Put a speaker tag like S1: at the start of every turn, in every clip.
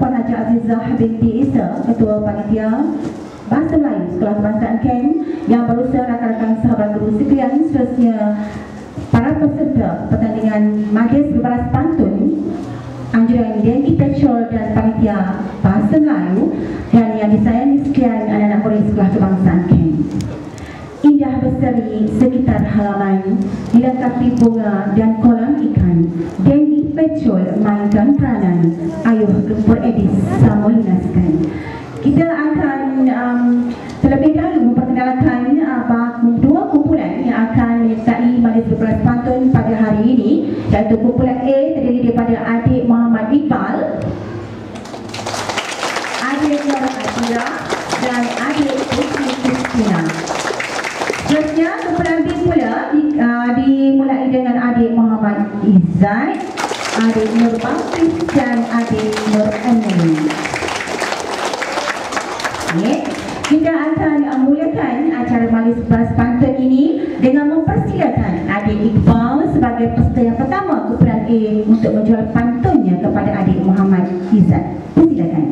S1: Puan Haji Azizah binti Isa, Ketua Panitia Bahasa Melayu Sekolah Kebangsaan Ken yang berusaha rakan-rakan sahabat guru sekalian seterusnya para peserta pertandingan Majlis Berbalas Pantun anjuran Denki Petrol dan Panitia Bahasa Melayu dan yang disayangi sekian anak-anak murid Sekolah Kebangsaan Ken. Indah berseri sekitar halaman dilengkapi bunga dan kolam ikan. Petrol mainkan peranan. Ayuh gempur Edis sama lunaskan. Kita akan um, terlebih dahulu memperkenalkan uh, dua kumpulan yang akan menyertai majlis berpelas pantun pada hari ini iaitu kumpulan A terdiri daripada adik Muhammad Iqbal adik Nur Atira dan adik Putri Kristina Seterusnya kumpulan B pula uh, dimulai dengan adik Muhammad Izzat adik Nur Bangkis dan adik Nur Okay. Kita akan memulakan acara majlis beras pantun ini dengan mempersilakan adik Iqbal sebagai peserta yang pertama kumpulan A untuk menjual pantunnya kepada adik Muhammad Izzat. Persilakan.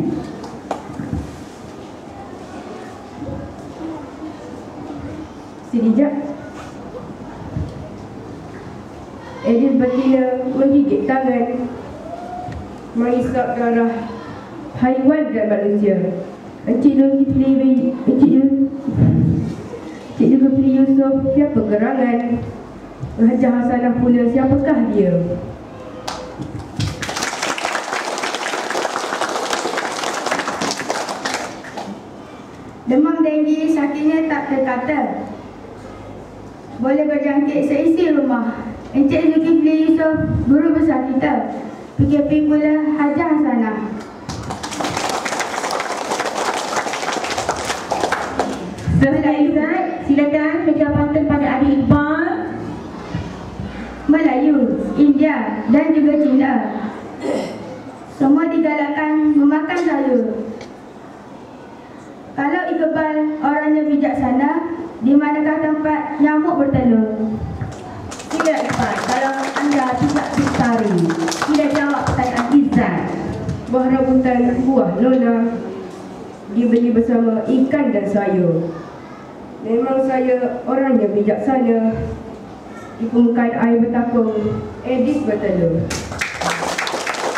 S2: Sini Edith betina menggigit tangan Mengisap darah haiwan dan manusia. Encik Nur Kifli Encik Nur Encik Nur Kifli Yusof Siapa gerangan? Raja Hasanah pula Siapakah dia?
S3: Demam denggi sakitnya tak terkata Boleh berjangkit seisi rumah Encik Zulkifli Yusof Guru besar kita PKP pula Haji Hasanah
S1: Setelah Izzat, silakan menjual pantun pada adik Iqbal.
S3: Melayu, India dan juga Cina. Semua digalakkan memakan sayur. Kalau Iqbal orangnya bijaksana, di manakah tempat nyamuk bertelur?
S1: Tidak Iqbal, kalau anda tidak pistari, tidak jawab pertanyaan Izzat.
S2: Buah rambutan buah Lola Dibeli bersama ikan dan sayur Memang saya orangnya bijaksana Di permukaan air bertakung Edis bertelur